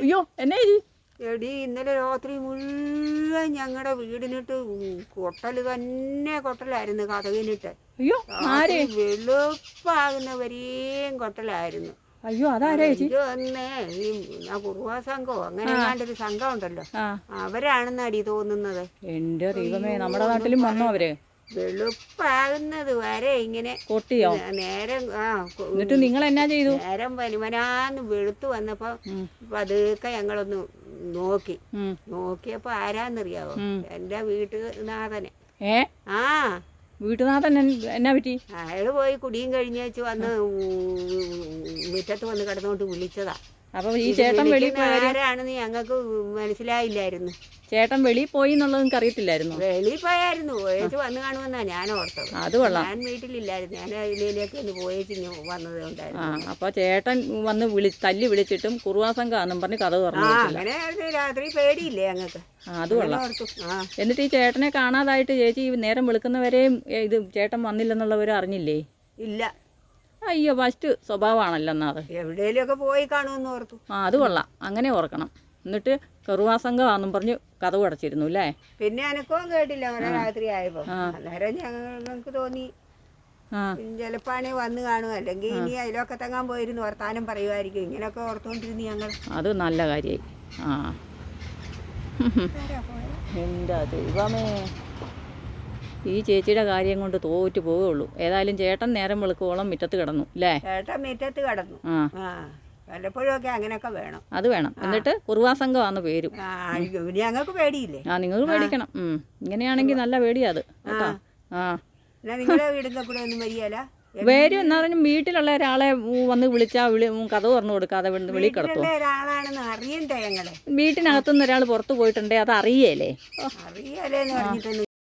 അയ്യോ എന്നാ ഇത്? എടി ഇന്നലെ രാത്രി മുഴുവൻ ഞങ്ങളുടെ വീടിനിട്ട് കൊട്ടൽ തന്നെ കൊട്ടലായിരുന്നു കഥകിനിട്ട്. അയ്യോ ആരെ? വെളുപ്പാകുന്നവരെയും കൊട്ടലായിരുന്നു. അയ്യോ അതാരാ ചേച്ചി? ഈ കുറുവാ സംഘമോ അങ്ങനെ ഒരു സംഘം ഉണ്ടല്ലോ. അവരാണെന്നാടി തോന്നുന്നത്. എന്റെ ദൈവമേ നമ്മുടെ നാട്ടിലും വന്നോ അവർ? വെളുപ്പാകുന്നത് വരെ ഇങ്ങനെ കൊട്ടിയോ നേരം ആ എന്നിട്ട് നിങ്ങൾ എന്നാ ചെയ്തു? നേരം വരുമനാന്ന് വെളുത്ത് വന്നപ്പോ. പതുക്കെ ഞങ്ങളൊന്ന് നോക്കി. നോക്കിയപ്പോ ആരാന്നറിയാവോ. എന്റെ വീട്ടുനാഥനെ. ഏ? ആ. വീട്ടുനാഥൻ എന്നാ പറ്റി? അയാൾ പോയി കുടിയും കഴിഞ്ഞു വെച്ച് വന്ന് മുറ്റത്ത് വന്ന് കിടന്നോണ്ട് വിളിച്ചതാ. അപ്പൊ ഈ ചേട്ടൻ വെളിയിൽ കാര്യം ആരാണെന്ന് ഞങ്ങൾക്ക് മനസ്സിലായില്ലായിരുന്നു. ചേട്ടൻ വെളിയിൽ പോയി എന്നുള്ളത് നിങ്ങൾക്ക് അറിയത്തില്ലായിരുന്നു? വെളിയിൽ പോയായിരുന്നു. പോയേച്ച് വന്ന് കാണുമെന്നാ ഞാൻ ഓർത്തത്. അത് കൊള്ളാം. ഞാൻ വീട്ടിലില്ലായിരുന്നു. ഞാൻ അതിലേക്ക് ഒന്ന് പോയേച്ച് വന്നത് ആ ഉണ്ടായിരുന്നു അപ്പൊ ചേട്ടൻ വന്ന് വിളി തല്ലി വിളിച്ചിട്ടും കുറുവാസംഘാന്നും പറഞ്ഞ് കഥ ആ പറഞ്ഞു അങ്ങനെ ആയിരുന്നു രാത്രി പേടിയില്ലേ ഞങ്ങൾക്ക്? ആ അത് കൊള്ളാം. ഓർത്തു. ആ. എന്നിട്ട് ഈ ചേട്ടനെ കാണാതായിട്ട് ചേച്ചി ഈ നേരം വെളുക്കുന്നവരെയും ഏ, ഇത് ചേട്ടൻ വന്നില്ലെന്നുള്ളവരും അറിഞ്ഞില്ലേ? ഇല്ല. അയ്യോ ഫസ്റ്റ് സ്വഭാവമാണല്ലോ എന്നാ അത് എവിടെയെങ്കിലുമൊക്കെ പോയി കാണുമെന്ന് ഓർത്തു. ആ അത് കൊള്ളാം. അങ്ങനെ ഓർക്കണം. എന്നിട്ട് കറുവാസംഘമാണെന്നും പറഞ്ഞ് കഥ അടച്ചിരുന്നു അല്ലേ? പിന്നെ അനക്കവും കേട്ടില്ല അങ്ങനെ രാത്രി ആയപ്പോ. അന്നേരം ഞങ്ങൾക്ക് തോന്നി. ആ. ചിലപ്പാണെ വന്ന് കാണും. അല്ലെങ്കിൽ ഇനി അതിലൊക്കെ തങ്ങാൻ പോയിരുന്നു വർത്താനം പറയുമായിരിക്കും. ഇങ്ങനെയൊക്കെ ഓർത്തുകൊണ്ടിരുന്നു ഞങ്ങൾ. അത് നല്ല കാര്യായി ആ. എന്താ ദൈവമേ. ഈ ചേച്ചിയുടെ കാര്യം കൊണ്ട് തോറ്റു പോവുള്ളൂ ഏതായാലും ചേട്ടൻ നേരം വെളുക്കോളം മുറ്റത്ത് കിടന്നു അല്ലേ ചേട്ടൻ മുറ്റത്ത് കിടന്നു. ആ. വല്ലപ്പോഴും ഒക്കെ അങ്ങനെയൊക്കെ വേണം. അത് വേണം. എന്നിട്ട് കുറുവാസംഘമാന്ന് പേരും. ഞങ്ങൾക്ക് പേടിയില്ലേ? ആ നിങ്ങൾ പേടിക്കണം. ഉം. ഇങ്ങനെയാണെങ്കിൽ നല്ല പേടിയാ അത്. കേട്ടോ. ആ. എന്നാ നിങ്ങളുടെ വീടിന്റെ കൂടെ ഒന്നും വരികയല്ല വരും എന്നാ പറഞ്ഞാൽ വീട്ടിലുള്ള ഒരാളെ വന്ന് വിളിച്ചാ വിളി കഥ തുറന്നു കൊടുക്കാതെ വിളി കിടത്തു വീട്ടിനകത്തുനിന്ന് ഒരാൾ പുറത്തു പോയിട്ടുണ്ടേ അത് അറിയേലേ അറിയാലേ